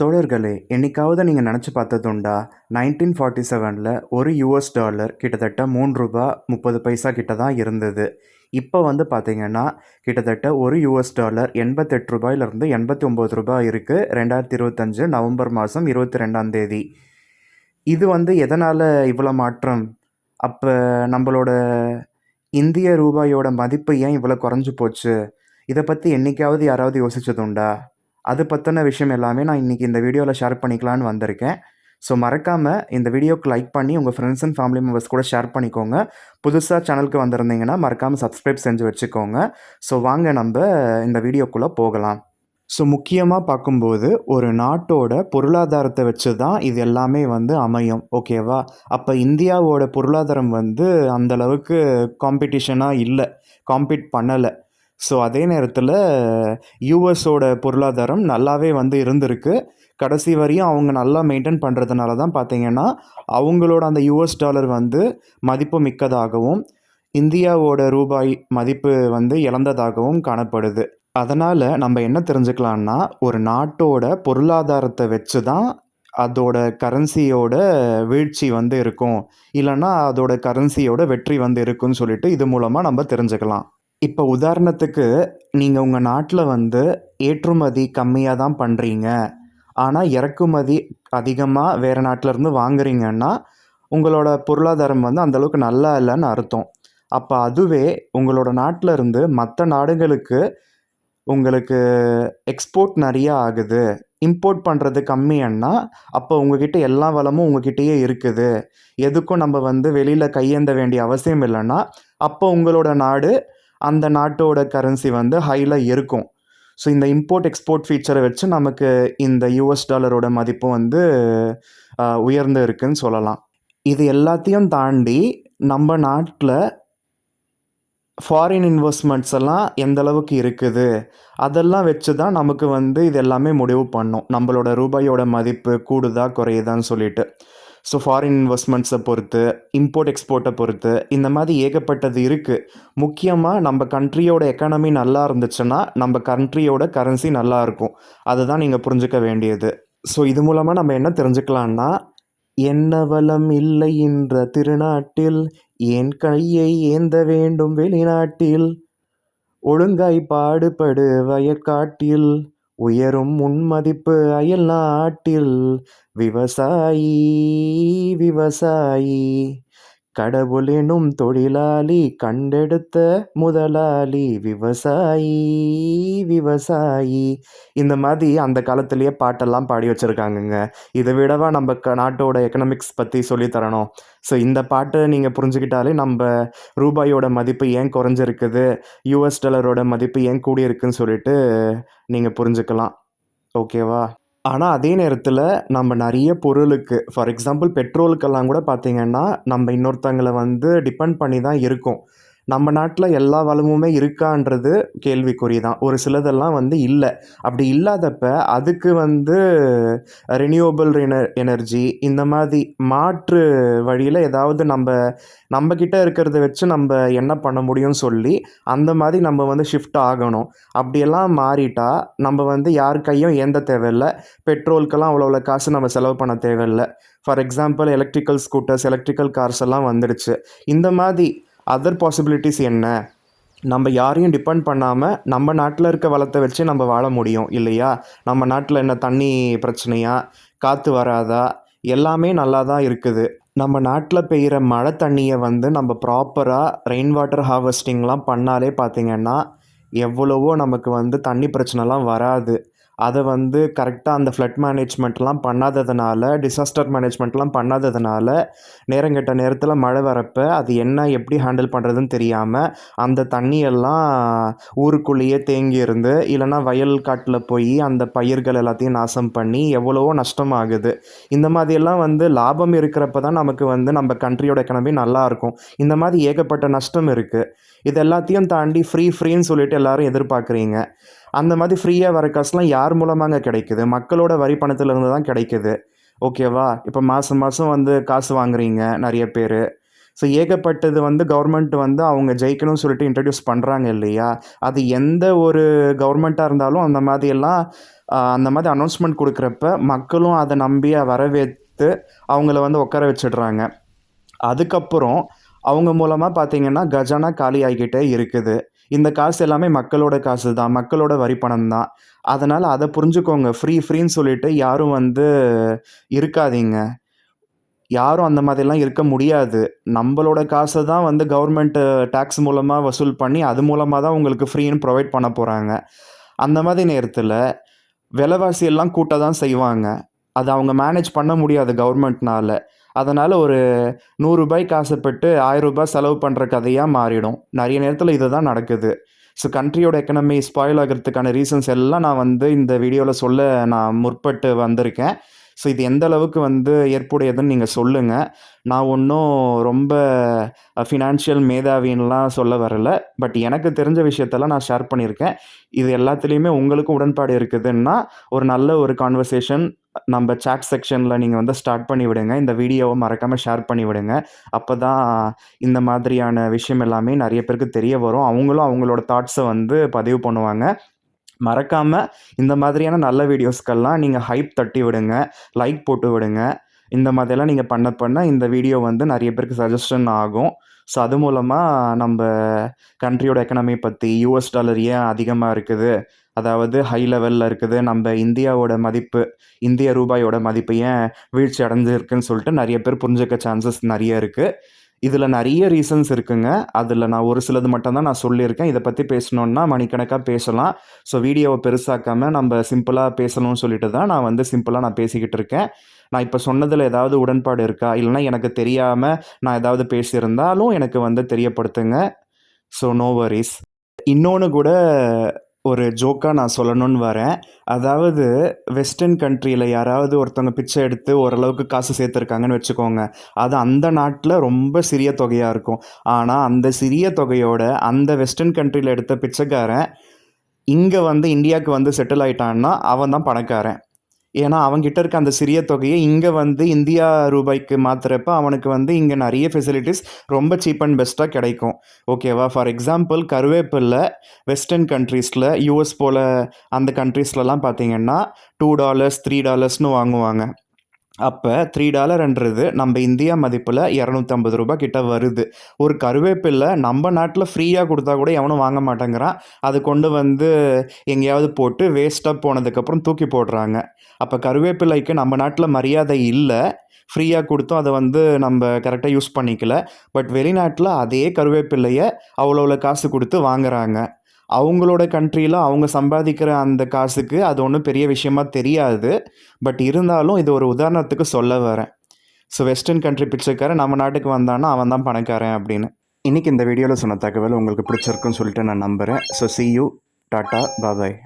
தோழர்களே என்னைக்காவது நீங்கள் நினச்சி பார்த்ததுண்டா? நைன்டீன் ஃபார்ட்டி செவனில் ஒரு யூஎஸ் டாலர் கிட்டத்தட்ட மூணு ரூபா முப்பது பைசா கிட்ட தான் இருந்தது. இப்போ வந்து பார்த்தீங்கன்னா கிட்டத்தட்ட ஒரு யூஎஸ் டாலர் எண்பத்தெட்டு ரூபாயிலிருந்து எண்பத்தி ஒம்பது ரூபாய் இருக்குது ரெண்டாயிரத்தி இருபத்தஞ்சு நவம்பர் மாதம் இருபத்தி ரெண்டாம் தேதி. இது வந்து எதனால் இவ்வளோ மாற்றம்? அப்போ நம்மளோட இந்திய ரூபாயோட மதிப்பு ஏன் இவ்வளோ குறைஞ்சி போச்சு? இதை பற்றி என்னைக்காவது யாராவது யோசிச்சதுண்டா? அது பற்றின விஷயம் எல்லாமே நான் இன்றைக்கி இந்த வீடியோவில் ஷேர் பண்ணிக்கலான்னு வந்திருக்கேன். ஸோ மறக்காமல் இந்த வீடியோக்கு லைக் பண்ணி உங்கள் ஃப்ரெண்ட்ஸ் அண்ட் ஃபேமிலி மெம்பர்ஸ் கூட ஷேர் பண்ணிக்கோங்க. புதுசாக சேனலுக்கு வந்திருந்தீங்கன்னா மறக்காமல் சப்ஸ்கிரைப் செஞ்சு வச்சுக்கோங்க. ஸோ வாங்க நம்ம இந்த வீடியோக்குள்ளே போகலாம். ஸோ முக்கியமாக பார்க்கும்போது ஒரு நாட்டோட பொருளாதாரத்தை வச்சு தான் இது எல்லாமே வந்து அமையும் ஓகேவா அப்போ இந்தியாவோட பொருளாதாரம் வந்து அந்தளவுக்கு காம்படிஷனாக இல்லை. காம்பீட் பண்ணலை. ஸோ அதே நேரத்தில் யூஎஸோட பொருளாதாரம் நல்லாவே வந்து இருந்திருக்கு. கடைசி வரையும் அவங்க நல்லா மெயின்டைன் பண்ணுறதுனால தான் பார்த்தீங்கன்னா அவங்களோட அந்த யூஎஸ் டாலர் வந்து மதிப்பு மிக்கதாகவும் இந்தியாவோட ரூபாய் மதிப்பு வந்து இழந்ததாகவும் காணப்படுது. அதனால் நம்ம என்ன தெரிஞ்சுக்கலான்னா ஒரு நாட்டோட பொருளாதாரத்தை வச்சு தான் அதோட கரன்சியோட வீழ்ச்சி வந்து இருக்கும். இல்லைன்னா அதோட கரன்சியோட வெற்றி வந்து இருக்குன்னு சொல்லிட்டு இது மூலமாக நம்ம தெரிஞ்சுக்கலாம். இப்போ உதாரணத்துக்கு நீங்கள் உங்கள் நாட்டில் வந்து ஏற்றுமதி கம்மியாக தான் பண்ணுறீங்க ஆனால் இறக்குமதி அதிகமாக வேறு நாட்டிலேருந்து வாங்குறீங்கன்னா உங்களோட பொருளாதாரம் வந்து அந்தளவுக்கு நல்லா இல்லைன்னு அர்த்தம். அப்போ அதுவே உங்களோட நாட்டில் இருந்து மற்ற நாடுகளுக்கு உங்களுக்கு எக்ஸ்போர்ட் நிறையா ஆகுது. இம்போர்ட் பண்ணுறது கம்மியன்னா அப்போ உங்ககிட்ட எல்லா வளமும் உங்ககிட்டயே இருக்குது. எதுக்கும் நம்ம வந்து வெளியில் கையேந்த வேண்டிய அவசியம் இல்லைன்னா அப்போ உங்களோட நாடு அந்த நாட்டோட கரன்சி வந்து ஹையில் இருக்கும். ஸோ இந்த இம்போர்ட் எக்ஸ்போர்ட் ஃபீச்சரை வச்சு நமக்கு இந்த யூஎஸ் டாலரோட மதிப்பு வந்து உயர்ந்து இருக்குன்னு சொல்லலாம். இது எல்லாத்தையும் தாண்டி நம்ம நாட்டில் ஃபாரின் இன்வெஸ்ட்மெண்ட்ஸ் எல்லாம் எந்த அளவுக்கு இருக்குது? அதெல்லாம் வச்சு தான் நமக்கு வந்து இது எல்லாமே முடிவு பண்ணும். நம்மளோட ரூபாயோட மதிப்பு கூடுதா குறையுதான்னு சொல்லிட்டு. ஸோ ஃபாரின் இன்வெஸ்ட்மெண்ட்ஸை பொறுத்து இம்போர்ட் எக்ஸ்போர்ட்டை பொறுத்து இந்த மாதிரி ஏகப்பட்டது இருக்குது முக்கியமாக நம்ம கண்ட்ரியோட எக்கானமி நல்லா இருந்துச்சுன்னா நம்ம கண்ட்ரியோட கரன்சி நல்லா இருக்கும். அதுதான் நீங்கள் புரிஞ்சுக்க வேண்டியது. ஸோ இது மூலமாக நம்ம என்ன தெரிஞ்சுக்கலான்னா என்ன வளம் இல்லை என்ற திருநாட்டில் என் கையை ஏந்த வேண்டும் வெளிநாட்டில். ஒழுங்காய் பாடுபடு வயற்காட்டில். உயரும் முன்மதிப்பு அயல் நாட்டில். விவசாயி விவசாயி. கடவுளினும் தொழிலாளி கண்டெடுத்த முதலாளி விவசாயி விவசாயி. இந்த மாதிரி அந்த காலத்திலேயே பாட்டெல்லாம் பாடி வச்சுருக்காங்கங்க. இதை விடவா நம்ம க நாட்டோட எக்கனாமிக்ஸ் பற்றி சொல்லித்தரணும் ஸோ இந்த பாட்டை நீங்கள் புரிஞ்சுக்கிட்டாலே நம்ம ரூபாயோட மதிப்பு ஏன் குறைஞ்சிருக்குது? யூஎஸ் டாலரோட மதிப்பு ஏன் கூடியிருக்குன்னு சொல்லிட்டு நீங்கள் புரிஞ்சுக்கலாம். ஓகேவா ஆனால் அதே நேரத்தில் நம்ம நிறைய பொருளுக்கு ஃபார் எக்ஸாம்பிள் பெட்ரோலுக்கெல்லாம் கூட பார்த்திங்கன்னா நம்ம இன்னொருத்தங்களை வந்து டிபெண்ட் பண்ணி தான் இருக்கோம். நம்ம நாட்டில் எல்லா வளமுமே இருக்கான்றது கேள்விக்குறி தான் ஒரு சிலதெல்லாம் வந்து இல்லை. அப்படி இல்லாதப்ப அதுக்கு வந்து ரினியூவபிள் என எனர்ஜி இந்த மாதிரி மாற்று வழியில் ஏதாவது நம்ம நம்மக்கிட்ட இருக்கிறத வச்சு நம்ம என்ன பண்ண முடியும்னு சொல்லி அந்த மாதிரி நம்ம வந்து ஷிஃப்ட் ஆகணும். அப்படியெல்லாம் மாறிட்டா நம்ம வந்து யார் கையும் ஏந்த தேவையில்லை. பெட்ரோலுக்கெல்லாம் அவ்வளோ அவ்வளோ காசு நம்ம செலவு பண்ண தேவையில்லை. For example electrical scooters electrical cars எல்லாம் வந்துடுச்சு. இந்த மாதிரி அதர் பாசிபிலிட்டிஸ் என்ன? நம்ம யாரையும் டிபெண்ட் பண்ணாமல் நம்ம நாட்டில் இருக்க வளத்தை வச்சு நம்ம வாழ முடியும் இல்லையா? நம்ம நாட்டில் என்ன தண்ணி பிரச்சனையா? காற்று வராதா? எல்லாமே நல்லா தான் இருக்குது. நம்ம நாட்டில் பெய்கிற மழை தண்ணியை வந்து நம்ம ப்ராப்பராக ரெயின் வாட்டர் ஹார்வெஸ்டிங்லாம் பண்ணாலே பார்த்திங்கன்னா எவ்வளவோ நமக்கு வந்து தண்ணி பிரச்சனைலாம் வராது. அதை வந்து கரெக்டாக அந்த ஃப்ளட் மேனேஜ்மெண்ட்லாம் பண்ணாததுனால டிசாஸ்டர் மேனேஜ்மெண்ட்லாம் பண்ணாததுனால நேரங்கெட்ட நேரத்தில் மழை வரப்போ அது என்ன எப்படி ஹேண்டில் பண்ணுறதுன்னு தெரியாமல் அந்த தண்ணியெல்லாம் ஊருக்குள்ளேயே தேங்கி இருந்து இல்லைன்னா வயல் காட்டில் போய் அந்த பயிர்கள் எல்லாத்தையும் நாசம் பண்ணி எவ்வளவோ நஷ்டமாகுது. இந்த மாதிரியெல்லாம் வந்து லாபம் இருக்கிறப்ப தான் நமக்கு வந்து நம்ம கண்ட்ரியோட எக்கனமி நல்லாயிருக்கும் இந்த மாதிரி ஏகப்பட்ட நஷ்டம் இருக்குது இது எல்லாத்தையும் தாண்டி ஃப்ரீ ஃப்ரீன்னு சொல்லிட்டு எல்லோரும் எதிர்பார்க்குறீங்க. அந்த மாதிரி ஃப்ரீயாக வர காசுலாம் யார் மூலமாங்க கிடைக்குது? மக்களோட வரி பணத்திலிருந்து தான் கிடைக்குது. ஓகேவா இப்போ மாதம் மாதம் வந்து காசு வாங்குறீங்க நிறைய பேர். ஸோ ஏகப்பட்டது வந்து கவர்மெண்ட் வந்து அவங்க ஜெயிக்கணும்னு சொல்லிட்டு இன்ட்ரடியூஸ் பண்ணுறாங்க இல்லையா? அது எந்த ஒரு கவர்மெண்ட்டாக இருந்தாலும் அந்த மாதிரியெல்லாம் அந்த மாதிரி அனௌன்ஸ்மெண்ட் கொடுக்குறப்ப மக்களும் அதை நம்பி வரவேற்று அவங்கள வந்து உட்கார வச்சிடுறாங்க. அதுக்கப்புறம் அவங்க மூலமாக பார்த்தீங்கன்னா கஜானா காலி ஆகிக்கிட்டே இருக்குது. இந்த காசு எல்லாமே மக்களோட காசு தான் மக்களோட வரி பணம் தான். அதனால் அதை புரிஞ்சுக்கோங்க. ஃப்ரீ ஃப்ரீன்னு சொல்லிட்டு யாரும் வந்து இருக்காதீங்க. யாரும் அந்த மாதிரிலாம் இருக்க முடியாது. நம்மளோட காசை தான் வந்து கவர்மெண்ட் டேக்ஸ் மூலமாக வசூல் பண்ணி அது மூலமாக தான் உங்களுக்கு ஃப்ரீன்னு ப்ரொவைட் பண்ண போகிறாங்க அந்த மாதிரி நேரத்தில் விலைவாசி எல்லாம் கூட்ட தான் செய்வாங்க. அது அவங்க மேனேஜ் பண்ண முடியாது கவர்மெண்ட்னால அதனால் ஒரு நூறுரூபாய்க்கு ஆசைப்பட்டு ஆயிரம் ரூபாய் செலவு பண்ணுற கதையாக மாறிடும். நிறைய நேரத்தில் இது தான் நடக்குது. ஸோ கண்ட்ரியோட எக்கனமி ஸ்பாயில் ஆகிறதுக்கான ரீசன்ஸ் எல்லாம் நான் வந்து இந்த வீடியோவில் சொல்ல நான் முற்பட்டு வந்திருக்கேன். ஸோ இது எந்த அளவுக்கு வந்து ஏற்புடையதுன்னு நீங்கள் சொல்லுங்கள் நான் ஒன்றும் ரொம்ப ஃபினான்ஷியல் மேதாவின்லாம் சொல்ல வரல. பட் எனக்கு தெரிஞ்ச விஷயத்தெல்லாம் நான் ஷேர் பண்ணியிருக்கேன். இது எல்லாத்துலேயுமே உங்களுக்கும் உடன்பாடு இருக்குதுன்னா ஒரு நல்ல ஒரு கான்வர்சேஷன் நம்ம சாட் செக்ஷனில் நீங்கள் வந்து ஸ்டார்ட் பண்ணி விடுங்க. இந்த வீடியோவை மறக்காமல் ஷேர் பண்ணி விடுங்க. அப்போ தான் இந்த மாதிரியான விஷயம் எல்லாமே நிறைய பேருக்கு தெரிய வரும். அவங்களும் அவங்களோட தாட்ஸை வந்து பதிவு பண்ணுவாங்க. மறக்காமல் இந்த மாதிரியான நல்ல வீடியோஸ்க்கெல்லாம் நீங்கள் ஹைப் தட்டி விடுங்க. லைக் போட்டு விடுங்க. இந்த மாதிரிலாம் நீங்கள் பண்ண பண்ண இந்த வீடியோ வந்து நிறைய பேருக்கு சஜஷன் ஆகும். ஸோ அது மூலமாக நம்ம கண்ட்ரியோட எக்கனமி பற்றி யூஎஸ் டாலர் ஏன் அதிகமாக இருக்குது? அதாவது ஹை லெவலில் இருக்குது. நம்ம இந்தியாவோட மதிப்பு இந்திய ரூபாயோட மதிப்பு ஏன் வீழ்ச்சி அடைஞ்சிருக்குன்னு சொல்லிட்டு நிறைய பேர் புரிஞ்சுக்க சான்சஸ் நிறைய இருக்குது இதில் நிறைய ரீசன்ஸ் இருக்குங்க. அதில் நான் ஒரு சிலது மட்டும்தான் நான் சொல்லியிருக்கேன். இதை பற்றி பேசணுன்னா மணிக்கணக்காக பேசலாம். ஸோ வீடியோவை பெருசாக்காமல் நம்ம சிம்பிளாக பேசணும்னு சொல்லிட்டு தான் நான் வந்து சிம்பிளாக நான் பேசிக்கிட்டு இருக்கேன். நான் இப்போ சொன்னதில் ஏதாவது உடன்பாடு இருக்கா? இல்லைன்னா எனக்கு தெரியாமல் நான் ஏதாவது பேசியிருந்தாலும் எனக்கு வந்து தெரியப்படுத்துங்க. ஸோ நோ வரிஸ் இன்னொன்று கூட ஒரு ஜோக்காக நான் சொல்லணும்னு வரேன். அதாவது வெஸ்டர்ன் கண்ட்ரியில் யாராவது ஒருத்தவங்க பிச்சை எடுத்து ஓரளவுக்கு காசு சேர்த்துருக்காங்கன்னு வச்சுக்கோங்க. அது அந்த நாட்டில் ரொம்ப சிறிய தொகையாக இருக்கும். ஆனால் அந்த சிறிய தொகையோட அந்த வெஸ்டர்ன் கண்ட்ரியில் எடுத்த பிச்சைக்காரன் இங்கே வந்து இந்தியாவுக்கு வந்து செட்டில் ஆயிட்டான்னா அவன் தான் பணக்காரன். ஏன்னா அவங்ககிட்ட இருக்க அந்த சிறிய தொகையை இங்கே வந்து இந்தியா ரூபாய்க்கு மாற்றுறப்ப அவனுக்கு வந்து இங்கே நிறைய ஃபெசிலிட்டிஸ் ரொம்ப சீப் அண்ட் பெஸ்ட்டாக கிடைக்கும். ஓகேவா ஃபார் எக்ஸாம்பிள் கருவேப்பில்லை வெஸ்டர்ன் கண்ட்ரீஸில் யூஎஸ் போல் அந்த கண்ட்ரீஸ்லலாம் பார்த்தீங்கன்னா டூ டாலர்ஸ் த்ரீ டாலர்ஸ்னு வாங்குவாங்க. அப்போ த்ரீ டாலர்ன்றது நம்ம இந்தியா மதிப்பில் இரநூத்தம்பது ரூபாய் கிட்ட வருது. ஒரு கருவேப்பில்லை நம்ம நாட்டில் ஃப்ரீயாக கொடுத்தா கூட எவனும் வாங்க மாட்டேங்கிறான். அது கொண்டு வந்து எங்கேயாவது போட்டு வேஸ்ட்டாக போனதுக்கப்புறம் தூக்கி போடுறாங்க. அப்போ கருவேப்பிலைக்கு நம்ம நாட்டில் மரியாதை இல்லை. ஃப்ரீயாக கொடுத்தும் அதை வந்து நம்ம கரெக்டாக யூஸ் பண்ணிக்கல. பட் வெளிநாட்டில் அதே கருவேப்பிலையை அவ்வளோ அவ்வளோ காசு கொடுத்து வாங்குறாங்க. அவங்களோட கண்ட்ரியில் அவங்க சம்பாதிக்கிற அந்த காசுக்கு அது ஒன்றும் பெரிய விஷயமா தெரியாது. பட் இருந்தாலும் இது ஒரு உதாரணத்துக்கு சொல்ல வரேன். ஸோ வெஸ்டர்ன் கண்ட்ரி பிச்சைக்காரன் நம்ம நாட்டுக்கு வந்தான்னா அவன் தான் பணக்காரன் அப்படின்னு. இன்றைக்கி இந்த வீடியோவில் சொன்ன தகவல் உங்களுக்கு பிடிச்சிருக்குன்னு சொல்லிட்டு நான் நம்புகிறேன் so see you tata bye bye